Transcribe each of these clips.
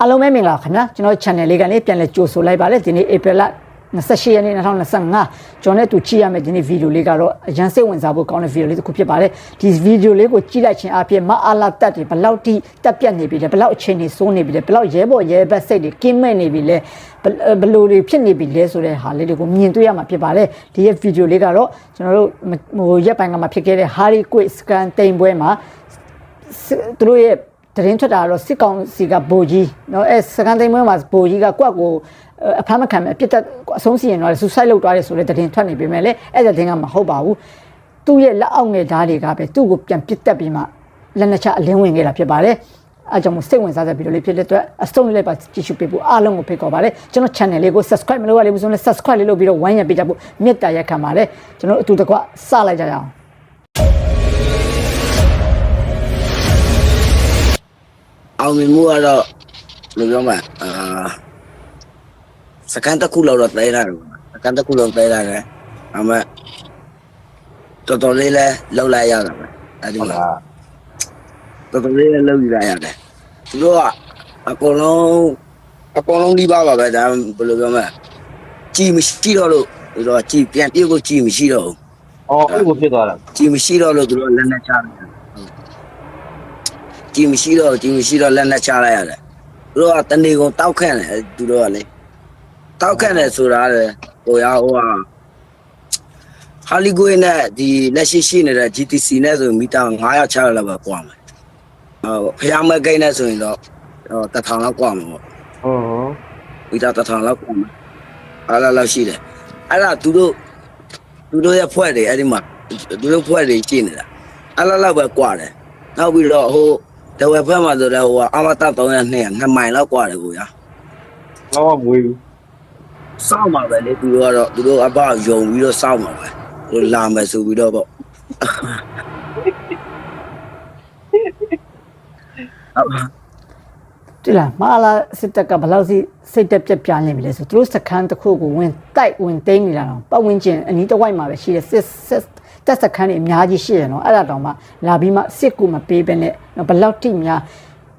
အားလုံးပဲမင်္ဂလာပါခင်ဗျာကျွန်တော် channel လေးကနေပြန်လဲကြိုဆိုလိုက်ပါလေဒီနေ့ April လ28ရက်နေ့2025ကျွန်တော်နဲ့တူကြည့်ရမယ့်ဒီနေ့ဗီဒီယိုလေးကတော့အရန်စိတ်ဝင်စားဖို့ကောင်းတဲ့ဗီဒီယိုလေးတစ်ခုဖြစ်ပါတယ်ဒီဗီဒီယိုလေးကိုကြည့်လိုက်ခြင်းအပြင်မအားလာတက်တွေဘယ်လောက်ထိတက်ပြတ်နေပြီလဲဘယ်လောက်အခြေအနေစိုးနေပြီလဲဘယ်လောက်ရဲဘော်ရဲဘက်စိတ်တွေကင်းမဲ့နေပြီလဲဘယ်လိုတွေဖြစ်နေပြီလဲဆိုတဲ့ဟာလေးတွေကိုမြင်တွေ့ရမှာဖြစ်ပါတယ်ဒီရဲ့ဗီဒီယိုလေးကတော့ကျွန်တော်တို့ဟိုရက်ပိုင်းကမှဖြစ်ခဲ့တဲ့ Harry Quick Scan တိမ်ပွဲမှာသူတို့ရဲ့ တရင်ထွက်တာကတော့စစ်ကောင်စီကဗိုလ်ကြီးเนาะအဲစကန်သိမ်းမွေးမှာဗိုလ်ကြီးကကွက်ကိုအဖမ်းမခံမဲ့အပြစ်တက်အဆုံးစီရင်တော့ဆူဆိုက်လုပ်သွားတယ်ဆိုတဲ့တရင်ထွက်နေပြီမဲ့လေအဲ့တဲ့တင်ကမဟုတ်ပါဘူးသူ့ရဲ့လက်အောက်ငယ်ဓာတ်တွေကပဲသူ့ကိုပြန်ပစ်တက်ပြီးမှလက်နှချအလင်းဝင်ခဲ့တာဖြစ်ပါတယ်အဲကြောင့်မို့စိတ်ဝင်စားတဲ့ဗီဒီယိုလေးဖြစ်တဲ့အတွက်အဆုံးလေးပါကြည့်ရှုပေးဖို့အားလုံးကိုဖိတ်ခေါ်ပါတယ်ကျွန်တော် channel လေးကို subscribe မလုပ်ရသေးဘူးဆိုရင် subscribe လေးလုပ်ပြီးတော့ဝိုင်းရံပေးကြဖို့မေတ္တာရက်ခံပါတယ်ကျွန်တော်အတူတကွစလိုက်ကြရအောင် အောင်မြင်မှုကတော့ဘယ်လိုပြောမလဲအာစကန်တစ်ခုလောက်တော့တဲရတယ်ပေါ့စကန်တစ်ခုလောက်တဲရတယ်အမတော်တော်လေးလဲလောက်လိုက်ရတာပဲအဲ့ဒီမှာတော်တော်လေးလဲလောက်ယူလိုက်ရတယ်သူတို့ကအကုန်လုံးအကုန်လုံးဒီပါပါပဲဒါဘယ်လိုပြောမလဲကြည်မရှိတော့လို့သူတို့ကကြည်ပြန်ပြေးကိုကြည်မရှိတော့ဘူးအော်အဲ့လိုဖြစ်သွားတာကြည်မရှိတော့လို့သူတို့လက်နဲ့ချတယ် ကြည်မရှိတော့ကြည်မရှိတော့လက်နဲ့ချလိုက်ရတယ်သူတို့ကတနေကုန်တောက်ခန့်တယ်သူတို့ကလေတောက်ခန့်တယ်ဆိုတာလေဟိုရဟိုဟာဟာလီဂွေးနဲ့ဒီလက်ရှိရှိနေတဲ့ GTC နဲ့ဆိုရင်မီတာ900 600လောက်ပဲကွာမယ်ဟိုဖျားမကိန်းနဲ့ဆိုရင်တော့ဟိုတထောင်လောက်ကွာမှာပေါ့ဟုတ်မီတာတထောင်လောက်ကွာမှာအားလောက်လောက်ရှိတယ်အဲ့ဒါသူတို့သူတို့ရဲ့ဖွဲ့တွေအဲ့ဒီမှာသူတို့ဖွဲ့တွေရှိနေတာအားလောက်လောက်ပဲကွာတယ်နောက်ပြီးတော့ဟို တဝက်ဖက်မှာဆိုတော့ဟိုကအမတ300 200 2မိုင်လောက်ကွာတယ်ကိုရတော့မွေးဘူးစောင့်မှာပဲလေသူတို့ကတော့သူတို့အပယုံပြီးတော့စောင့်မှာပဲသူတို့လာမယ်ဆိုပြီးတော့ပေါ့တိလားမဟာလာစစ်တပ်ကဘယ်လောက်စီစိတ်တက်ပြက်ပြားနေပြီလဲဆိုသူတို့စခန်းတစ်ခုကိုဝင်တိုက်ဝင်သိမ်းနေတာတော့ပတ်ဝန်းကျင်အနီးတစ်ဝိုက်မှာပဲရှိတယ်စစ်စစ် တက်စခန်းတွေအများကြီးရှိရနော်အဲ့ဒါတောင်မှလာပြီးမှစစ်ကူမပေးဘဲနဲ့နော်ဘယ်လောက်ထိများ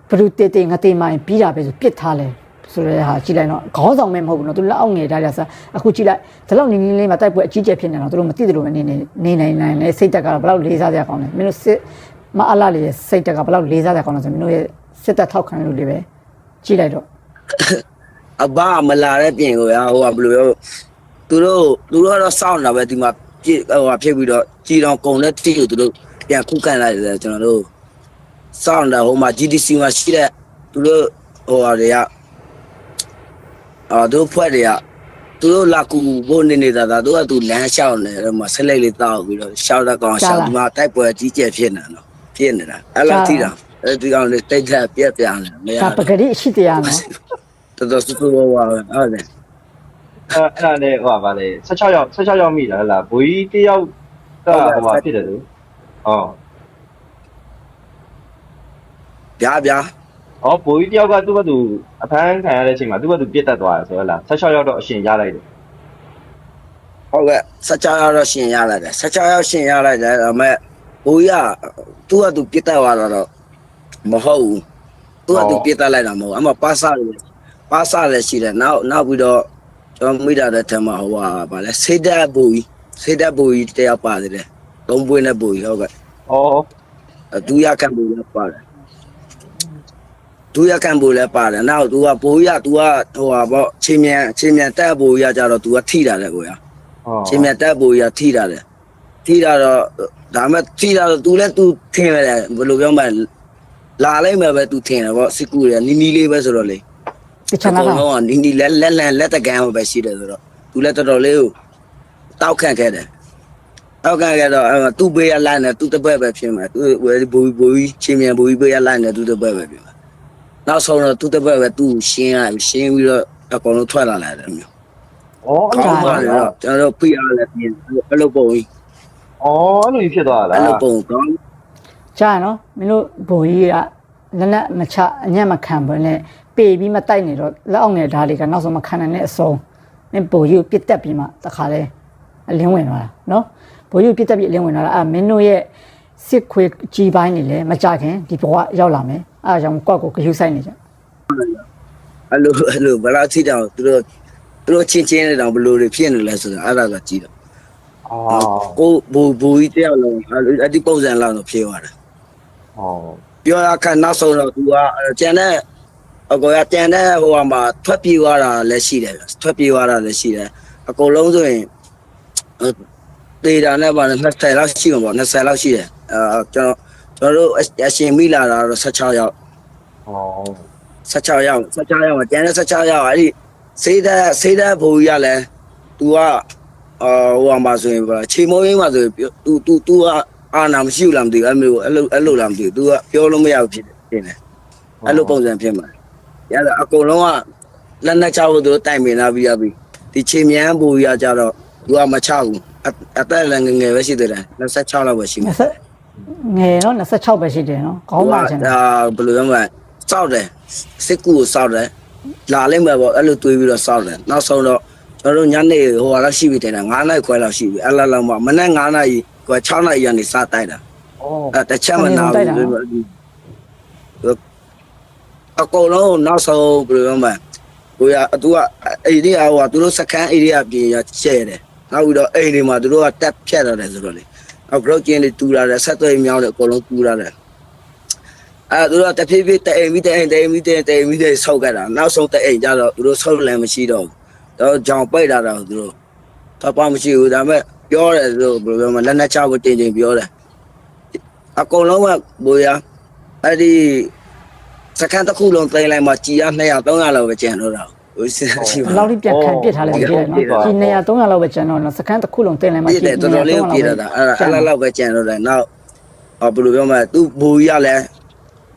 ဘလူတေတေငတေမိုင်းပြီးတာပဲဆိုပြစ်ထားလဲဆိုရဲဟာကြည့်လိုက်တော့ခေါင်းဆောင်မဲမဟုတ်ဘူးနော်သူလက်အောက်ငယ်ထားကြစားအခုကြည့်လိုက်ဒီလောက်နေနေလေးမှာတိုက်ပွဲအကြီးကျယ်ဖြစ်နေတော့သူတို့မသိတယ်လို့ပဲနေနေနေနိုင်နိုင်နေစိတ်တက်ကတော့ဘယ်လောက်လေးစားကြကောင်းလဲမင်းတို့စစ်မအလာလေးရဲ့စိတ်တက်ကဘယ်လောက်လေးစားကြကောင်းလဲဆိုမင်းတို့ရဲ့စစ်တက်ထောက်ခံလို့လေးပဲကြည့်လိုက်တော့အဘမလာတဲ့ပြင်ကိုရဟိုကဘယ်လိုပြောသူတို့သူတို့ကတော့စောင့်နေတာပဲဒီမှာ ပြည့်ဟိုဟာဖြစ်ပြီးတော့ကြည်တော်ကုံတဲ့တိကိုသူတို့ပြန်ခုခံလိုက်တယ်ကျွန်တော်တို့စောင့်တာဟိုမှာ GDC မှာရှိတဲ့သူတို့ဟိုဟာတွေကအာတို့ဖွဲ့တွေကသူတို့လာကူဖို့နေနေတာဒါတို့ကသူလမ်းလျှောက်နေတယ်မှာဆက်လိုက်လေးတောက်ပြီးတော့ရှောက်တဲ့ကောင်ရှောက်ဒီမှာတိုက်ပွဲကြီးကျယ်ဖြစ်နေတာနော်ဖြစ်နေတာအဲ့လိုထိတာအဲဒီကောင်လေးတိတ်ထက်ပြက်ပြန်းနေမရဒါပဂရိအရှိတရားနော်တော်တော်စူးစူးဝါးဝါးဟုတ်တယ် အဲ့အဲ့ဒါနဲ့ဟိုပါလေ16ရောက်16ရောက်မိတာဟလားဘွေးတယောက်ကဟိုပါဖြစ်တယ်လို့ဟောဗျာဗျာဟောဘွေးတယောက်ကသူ့ဘက်သူအဖမ်းခံရတဲ့အချိန်မှာသူ့ဘက်သူပြစ်တက်သွားတယ်ဆိုတော့လား16ရောက်တော့အရှင်ရလိုက်တယ်ဟုတ်ကဲ့16ရောက်တော့ရှင်ရလိုက်တယ်16ရောက်ရှင်ရလိုက်တယ်ဒါပေမဲ့ဘိုးရသူ့ကသူပြစ်တက်သွားတော့မဟုတ်ဘူးသူ့ကသူပြစ်တက်လိုက်တာမဟုတ်ဘူးအမပါစာလေပါစာလည်းရှိတယ်နောက်နောက်ပြီးတော့ ကျွန်တော်မိတာတဲ့ထမဟိုဟာဗာလဲစိတ်သက်ဘူကြီးစိတ်သက်ဘူကြီးတယောက်ပါသေးတယ်သုံးပွင့်တဲ့ဘူကြီးဟုတ်ကဲ့ ဟော ဒူရကံဘူလည်းပါတယ်ဒူရကံဘူလည်းပါတယ်နောက်သူကဘိုးရသူကဟိုဟာပေါ့ချင်းမြန်ချင်းမြန်တက်ဘူကြီးကကြတော့သူကထိတာတယ်ကိုရ ဟော ချင်းမြတ်တက်ဖို့ရထိတာတယ်ထိတာတော့ဒါမဲ့ထိတာတော့ तू လည်း तू ထင်ရတယ်ဘယ်လိုပြောမလဲလာလိုက်မယ်ပဲ तू ထင်တယ်ပေါ့စစ်ကူရနီနီလေးပဲဆိုတော့လေ တချာနာကတော့နီနီလက်လက်လန်လက်တကန်ပဲရှိတယ်ဆိုတော့ तू လည်းတော်တော်လေးကိုတောက်ခန့်ခဲ့တယ်တောက်ခန့်ခဲ့တော့အဲသူ့ဘေးရလိုက်နေသူ့တပည့်ပဲဖြစ်မှာသူဝယ်ဘူဘူချင်းမြန်ဘူဘေးရလိုက်နေသူ့တပည့်ပဲဖြစ်မှာနောက်ဆုံးတော့သူ့တပည့်ပဲသူ့ရှင်းရရှင်းပြီးတော့အကုန်လုံးထွက်လာလိုက်တယ်မျိုးဟောအဲ့ကောလိုင်းပါဖြစ်လေသွားတော့ကျွန်တော်တို့ပြရလဲပြင်အဲ့လိုပုံကြီးအော်အဲ့လိုဖြစ်သွားတာအဲ့လားလိုပုံကောင်းကြားရနော်မင်းတို့ဘိုလ်ကြီးကလက်နဲ့မချအညံ့မခံဘဲနဲ့ ပေပြီးမတိုက်နေတော့လက်အောက်ငယ်ဓာတ်တွေကနောက်ဆုံးမခံနိုင်တဲ့အဆုံးမင်းဘိုလ်ကြီးကိုပြစ်တက်ပြီးမှတခါလဲအလင်းဝင်သွားတာနော်ဘိုလ်ကြီးကိုပြစ်တက်ပြီးအလင်းဝင်သွားတာအဲမင်းတို့ရဲ့စစ်ခွေကြီးပိုင်းနေလဲမကြခင်ဒီဘဝရောက်လာမယ်အဲဒါကြောင့်ကွက်ကိုဂယုဆိုင်နေကြအဲ့လိုအဲ့လိုဘယ်လောက်ထိတောင်သူတို့သူတို့ချင်းချင်းနဲ့တောင်ဘယ်လိုတွေဖြစ်နေလဲဆိုတာအဲ့ဒါကကြည့်တော့အော်ကိုဘူဘူကြီးတယောက်လုံးအဲ့ဒီပုံစံလောက်တော့ဖြစ်သွားတယ်ဟောပြောရခါနောက်ဆုံးတော့သူကကျန်တဲ့ အကောရကျန်တဲ့ဟိုဟာမှာထွက်ပြေးသွားတာလည်းရှိတယ်ထွက်ပြေးသွားတာလည်းရှိတယ်အကုန်လုံးဆိုရင်တေးတာနဲ့ပါ20လောက်ရှိမှာပေါ့20လောက်ရှိတယ်အဲကျွန်တော်ကျွန်တော်တို့အရှင်မိလာတာတော့16ယောက် ဟော 16ယောက်16ယောက်မှာကျန်တဲ့16ယောက်အဲ့ဒီစေးတဲ့စေးတဲ့ဘူကြီးကလည်း तू ကအာဟိုမှာဆိုရင်ချိန်မိုးရင်းမှာဆိုရင် तू तू तू ကအာနာမရှိဘူးလားမသိဘူးအဲ့မျိုးအဲ့လိုအဲ့လိုလားမသိဘူး तू ကပြောလို့မရဘူးဖြစ်တယ်ဖြစ်တယ်အဲ့လိုပုံစံဖြစ်မှာ ရတာအကုန်လုံးကလက်နဲ့ချဖို့သူတို့တိုင်ပင်လာပြီးရပြီဒီချိန်မြန်ဘူကြီးကကြတော့ तू ကမချဘူးအသက်လည်းငငယ်ပဲရှိသေးတယ်26လောက်ပဲရှိမှာငယ်နော်26ပဲရှိတယ်နော်ခေါင်းပါချင်တယ်ဒါဘယ်လိုပြောမလဲစောက်တယ်စစ်ကူကိုစောက်တယ်လာလိမ့်မယ်ပေါ့အဲ့လိုတွေးပြီးတော့စောက်တယ်နောက်ဆုံးတော့ကျွန်တော်တို့ညနေဟိုဟာလောက်ရှိပြီတဲ့9နိုင်ခွဲလောက်ရှိပြီအဲ့လောက်လောက်မှမနေ့9နိုင်ကွာ6နိုင်ရနေစတိုက်တာအော်အဲ့တစ်ချက်မနာဘူး အကုန်လုံးနောက်ဆုံးဘယ်လိုပြောမလဲဟိုရသူကအိဒီဟိုကသူတို့စကန်အိဒီကပြင်ရရှဲတယ်နောက်ပြီးတော့အိမ်တွေမှာသူတို့ကတက်ဖြတ်ရတယ်ဆိုတော့လေအော် group ချင်းတွေတူလာတယ်ဆက်သွယ်မြောင်းတယ်အကုန်လုံးတူလာတယ်အဲသူတို့ကတဖြည်းဖြည်းတအိမ်ပြီးတအိမ်တအိမ်ပြီးတအိမ်တအိမ်ပြီးတအိမ်ဆောက်ခဲ့တာနောက်ဆုံးတအိမ်ကျတော့သူတို့ဆောက်လည်းမရှိတော့ဘူးတော့ကြောင်ပိတ်လာတော့သူတို့တော့ပါမရှိဘူးဒါပေမဲ့ပြောတယ်သူတို့ဘယ်လိုပြောမလဲလက်နဲ့ချဖို့တင်တင်ပြောတယ်အကုန်လုံးကဘိုးရအဲ့ဒီ စကန်တစ်ခုလုံးတင်လိုက်မှကြည်ရ200 300လောက်ပဲကျန်တော့တာဟိုစဉ်းစားကြည့်ဘပါယ်လောက်ထိပြန်ခံပစ်ထားလဲမသိဘူးနော်ဒီနေရာ300လောက်ပဲကျန်တော့နော်စကန်တစ်ခုလုံးတင်လိုက်မှပြည့်တယ်တော်တော်လေးကိုပြည့်တော့တာအဲ့ဒါအဲ့လောက်ပဲကျန်တော့တယ်နောက်အော်ဘယ်လိုပြောမလဲသူဘိုးကြီးကလည်း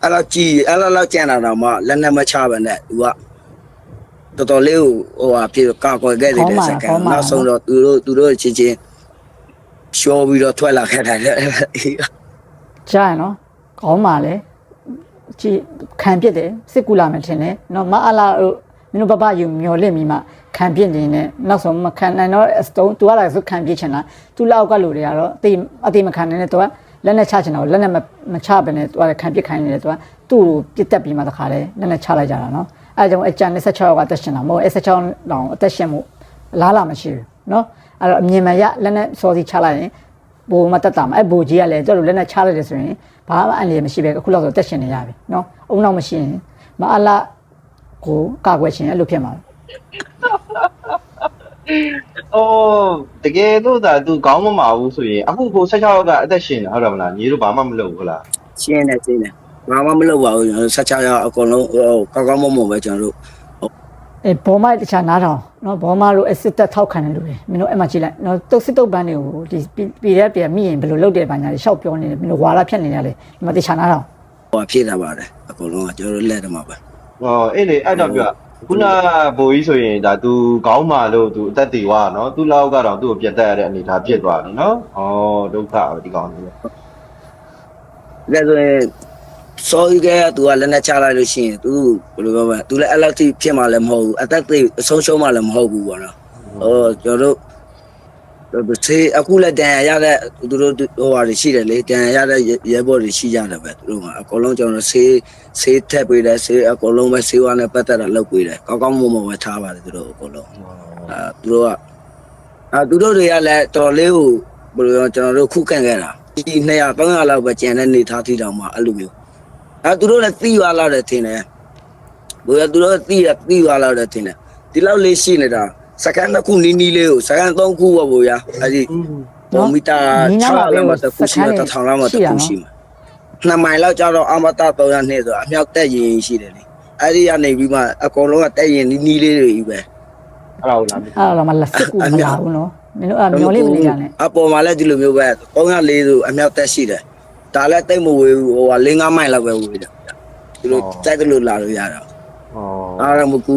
အဲ့လောက်ကြည်အဲ့လောက်ကျန်တာတော့မှလက်နဲ့မချပဲနဲ့သူကတော်တော်လေးကိုဟိုဟာပြေကာကွယ်ခဲ့တယ်တဲ့စကန်နောက်ဆုံးတော့သူတို့သူတို့ချင်းချင်းရှောပြီးတော့ထွက်လာခဲ့တယ်လေကြားရနော်ခေါင်းပါလေ ကြည်ခံပြစ်တယ်စစ်ကူလာမယ်ထင်တယ်နော်မအလာတို့မင်းတို့ဘဘယူမျောလင့်ပြီးမှခံပြစ်နေတယ်နောက်ဆုံးမခံနိုင်တော့စတုံးသူကလည်းဆိုခံပြစ်ချင်တာသူလောက်ကလူတွေကတော့အသေးအသေးမခံနိုင်တဲ့သူကလက်နဲ့ချချင်တာလက်နဲ့မချဘဲနဲ့သူကခံပြစ်ခိုင်းနေတယ်သူကသူ့ကိုပြစ်တက်ပြီးမှတခါလဲလက်နဲ့ချလိုက်ကြတာနော်အဲကြောင့်အကြံ26ရောက်ကတက်ရှင်တာမဟုတ်26လောင်အသက်ရှင်မှုလားလာမရှိဘူးနော်အဲ့တော့အမြင်မှရလက်နဲ့စောစီချလိုက်ရင် ဘိုးမတက်တာမအဲ့ဘိုးကြီးကလည်းကျတော့လက်နဲ့ချလိုက်တယ်ဆိုရင်ဘာမှအန်လျက်မရှိပဲအခုလောက်ဆိုတက်ရှင်နေရပြီနော်အုံနောက်မရှိရင်မအလာကိုကာကွယ်ရှင်အဲ့လိုဖြစ်မှာအော်တကယ်လို့သာသူခေါင်းမမာဘူးဆိုရင်အခုကို16ရောက်ကအသက်ရှင်တယ်ဟုတ်တယ်မလားညီတို့ဘာမှမလုပ်ဘူးလားရှင်းနေရှင်းနေဘာမှမလုပ်ပါဘူးကျွန်တော်16ရောက်အကုန်လုံးဟိုကောက်ကောက်မမပဲကျွန်တော်တို့ အဲဘောမတခြားနားထောင်နော်ဘောမတို့အစစ်တက်ထောက်ခံတယ်လို့ပဲမင်းတို့အဲ့မှာကြည့်လိုက်နော်တုတ်စစ်တုတ်ပန်းတွေကိုဒီပြည်ရက်ပြည်မိရင်ဘယ်လိုလုပ်တယ်ဘာညာတွေရှောက်ပြောနေတယ်မင်းတို့ဝါလာဖြတ်နေရတယ်ဒီမှာတခြားနားထောင်ဟိုဖြစ်တာပါတယ်အကုန်လုံးကကျွန်တော်တို့လက်ထဲမှာပဲဟောအေးလေအဲ့တော့ပြောခုနဘိုးကြီးဆိုရင်ဒါသူခေါင်းမာလို့သူအသက်တည်သွားနော်သူလောက်ကတော့သူ့ကိုပြတ်တက်ရတဲ့အနေထားဖြစ်သွားပြီနော်ဩဒုက္ခပဲဒီကောင်ကြီးဒါဆိုရင် စောကြီးကသူကလက်နဲ့ချလိုက်လို့ရှိရင် तू ဘယ်လိုပြောမလဲ तू လည်းအဲ့လောက်ထိဖြစ်မှလည်းမဟုတ်ဘူးအသက်သိအဆုံးရှုံးမှလည်းမဟုတ်ဘူးပေါ့နော်ဟိုကျွန်တော်တို့ဆေးအခုလည်းတန်ရရတဲ့သူတို့ဟိုဟာတွေရှိတယ်လေတန်ရရတဲ့ရဲဘော်တွေရှိကြတယ်ပဲသူတို့ကအကုန်လုံးကျွန်တော်ဆေးဆေးထက်ပေးတယ်ဆေးအကုန်လုံးပဲဆေးဝါးနဲ့ပတ်သက်တာလုပ်ပေးတယ်ကောင်းကောင်းမွန်မွန်ပဲထားပါတယ်သူတို့အကုန်လုံးအဲသူတို့ကအဲသူတို့တွေကလည်းတော်လေးကိုဘယ်လိုပြောကျွန်တော်တို့ခုခံခဲ့တာဒီ200 300လောက်ပဲကျန်တဲ့နေသားထီတောင်မှအဲ့လိုမျိုး အဲသူတို့လည်းသိသွားလာတယ်ထင်တယ်ဘယ်သူတို့သိရသိသွားလာတယ်ထင်တယ်ဒီလောက်လေးရှိနေတာစကန်တစ်ခုနီးနီးလေးကိုစကန်3ခုပေါ့ဗျာအဲ့ဒီပုံမီတာ6လောက်မှတစ်ခုရှိတယ်တစ်ထောင်လောက်မှတစ်ခုရှိမှာနှစ်မိုင်လောက်ကျတော့အမတ300နှစ်ဆိုအမြောက်တက်ရင်ရှိတယ်လေအဲ့ဒီကနေပြီးမှအကုန်လုံးကတက်ရင်နီးနီးလေးတွေကြီးပဲအဲ့ဒါကိုလာပြီအဲ့တော့မှလက်စစ်ကူမလာဘူးနော်မင်းတို့အမျောလေးမနေကြနဲ့အပေါ်မှာလည်းဒီလိုမျိုးပဲ304ဆိုအမြောက်တက်ရှိတယ် ဒါလည်းတိတ်မဝေးဘူးဟိုက5 5မိုင်လောက်ပဲဝေးတယ်ဒီလိုစိုက်တယ်လို့လာလို့ရတာဩအားရမကူ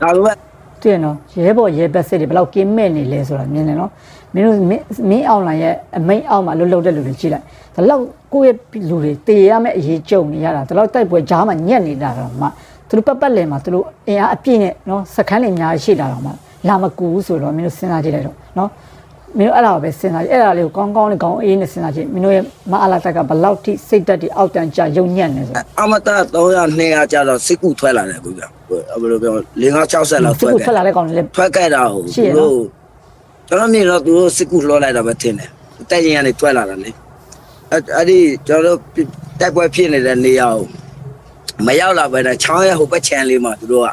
ဒါပေမဲ့တွေ့ရနော်ရဲဘော်ရဲဘက်စစ်တွေဘယ်လောက်ကင်းမဲ့နေလဲဆိုတာမြင်တယ်နော်မင်းတို့မင်းမင်းအောင်လိုင်ရဲ့အမိန်အောက်မှာလှုပ်လှုပ်တဲ့လူတွေကြည့်လိုက်ဒါလောက်ကိုယ့်ရဲ့လူတွေတေရမယ့်အရေးကြုံနေရတာဒါလောက်တိုက်ပွဲကြားမှာညက်နေတာတော့မှသူတို့ပတ်ပတ်လည်မှာသူတို့အင်အားအပြည့်နဲ့နော်စခန်းတွေအများကြီးရှိတာတော့မှလာမကူဘူးဆိုတော့မင်းတို့စဉ်းစားကြည့်လိုက်တော့နော် မင်းတို့အဲ့ဒါကိုပဲစဉ်းစားကြည့်အဲ့ဒါလေးကိုကောင်းကောင်းလေးကောင်းအေးနဲ့စဉ်းစားကြည့်မင်းတို့ရဲ့မအားလာတက်ကဘယ်လောက်ထိစိတ်တက်ဒီအောက်တန်ကြယုံညံ့နေဆိုအမတာ300 200ကျတော့စစ်ကူထွက်လာတယ်ဗျာဘယ်လိုပြော5 60လောက်စစ်ထွက်ကိုခဲ့ထွက်လာတဲ့ကောင်တွေလည်းထွက်ခဲ့တာဟုတ်ရှိရသူနော်တို့ကျွန်တော်မြင်တော့သူတို့စစ်ကူလှောလိုက်တာပဲထင်တယ်တက်ရင်ကနေထွက်လာတာလေအဲ့အဲ့ဒီကျွန်တော်တို့တိုက်ပွဲဖြစ်နေတဲ့နေရာကိုမရောက်လာပဲနဲ့ချောင်းရဲ့ဟိုဘက်ခြမ်းလေးမှာသူတို့က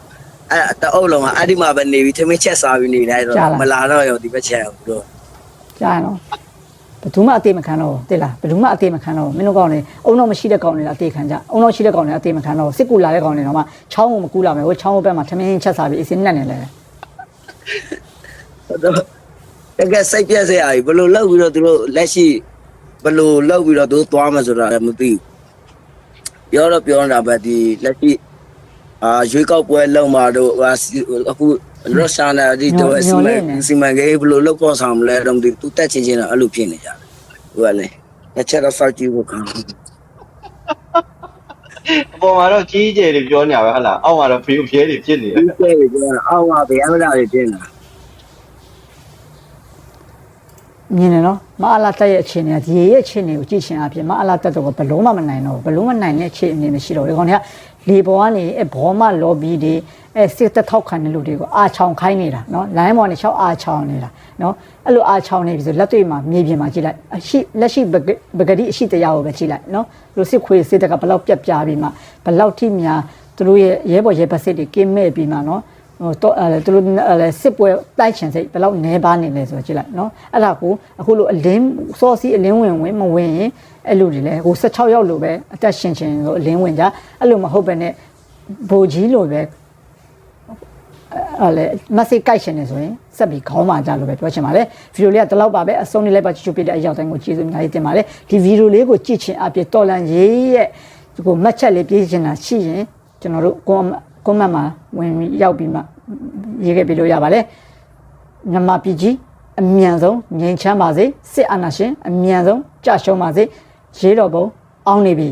အဲ့တအုပ်လုံးကအဲ့ဒီမှာပဲနေပြီးထမင်းချက်စားပြီးနေလိုက်တော့မလာတော့ရောဒီဘက်ခြမ်းကိုသူတို့ ကြားရနော်ဘယ်သူမှအသေးမခံတော့ဘူးတိလားဘယ်သူမှအသေးမခံတော့ဘူးမင်းတို့ကောင်တွေအုံတော့မရှိတဲ့ကောင်တွေလည်းအသေးခံကြအုံတော့ရှိတဲ့ကောင်တွေအသေးမခံတော့ဘူးစစ်ကူလာတဲ့ကောင်တွေတော့မှချောင်းကိုမကူလာမယ်ဟိုချောင်းဘက်မှာထမင်းချက်စားပြီးအစင်းနဲ့နေလဲတကယ်စိတ်ပြက်စရာကြီးဘယ်လိုလုပ်ပြီးတော့သူတို့လက်ရှိဘယ်လိုလုပ်ပြီးတော့သူတို့သွားမယ်ဆိုတာလည်းမသိဘူးပြောတော့ပြောနေတာပဲဒီလက်ရှိအာရွေးကောက်ပွဲလုံးမှာတော့ဟာအခု ရုရှားနဲ့ဒီတော့စီမံစီမံကိန်းဘယ်လိုလုပ်ပေါ်ဆောင်မလဲတော့မသိဘူးသူတက်ချင်းချင်းတော့အဲ့လိုဖြစ်နေကြတယ်ဟိုကလေတစ်ချက်တော့စောက်ကြည့်ဖို့ကောင်းတယ်အပေါ်မှာတော့ကြီးကျယ်တွေပြောနေရပဲဟုတ်လားအောက်မှာတော့ဖေးဖျဲတွေဖြစ်နေတယ်ဒီကဲပြောတာအောက်ပါဗျာမလားတွေတင်တာမြင်နေနော်မအားလာတက်ရဲ့အခြေအနေကဒီရဲ့အခြေအနေကိုကြည့်ချင်အပြင်မအားလာတက်တော့ဘလုံးမမနိုင်တော့ဘလုံးမနိုင်တဲ့အခြေအနေမရှိတော့ဒီကောင်တွေက လေပေါ်ကနေအဘောမလော်ဘီတွေအဲစစ်တက်ထောက်ခံတဲ့လူတွေကိုအာချောင်ခိုင်းနေတာနော်လိုင်းပေါ်နေချောက်အာချောင်နေတာနော်အဲ့လိုအာချောင်နေပြီဆိုလက်တွေ့မှာမြေပြင်မှာကြည့်လိုက်အရှိလက်ရှိပဂတိအရှိတရားကိုပဲကြည့်လိုက်နော်လူစစ်ခွေစစ်တက်ကဘလောက်ပြက်ပြားပြီးမှဘလောက်ထိများသူတို့ရဲ့ရဲဘော်ရဲဘက်စစ်တွေကင်းမဲ့ပြီးမှနော်ဟိုတော့အဲသူတို့အဲစစ်ပွဲတိုက်ချင်စိတ်ဘယ်လောက်နေပါနေလဲဆိုတော့ကြည့်လိုက်နော်အဲ့ဒါကိုအခုလိုအလင်းစောစီအလင်းဝင်ဝင်မဝင်ရင် အဲ့လိုတွေလဲဟို16ရောက်လို့ပဲအသက်ရှင်ရှင်ဆိုအလင်းဝင်ကြအဲ့လိုမဟုတ်ပဲနဲ့ဘိုကြီးလိုပဲအဲ့လေမဆိတ်ကြိုက်ရှင်နေဆိုရင်စက်ပြီးခေါင်းမာကြလို့ပဲပြောချင်ပါလေဗီဒီယိုလေးကတလောက်ပါပဲအဆုံးလေးလိုက်ပါချစ်ချူပြတဲ့အရောက်တိုင်းကိုကျေးဇူးအများကြီးတင်ပါတယ်ဒီဗီဒီယိုလေးကိုကြည့်ချင်အပြည့်တော်လန်ရေးရဲ့ဒီကိုမှတ်ချက်လေးပြေးချင်တာရှိရင်ကျွန်တော်တို့ကွန်ကွန်မန့်မှာဝင်ပြီးရောက်ပြီးမှရေးခဲ့ပြလို့ရပါတယ်မြန်မာပြည်ကြီးအမြန်ဆုံးငြိမ်ချမ်းပါစေစစ်အာဏာရှင်အမြန်ဆုံးကြရှုံးပါစေ ရေးတော်ပုံအောင်နေပြီ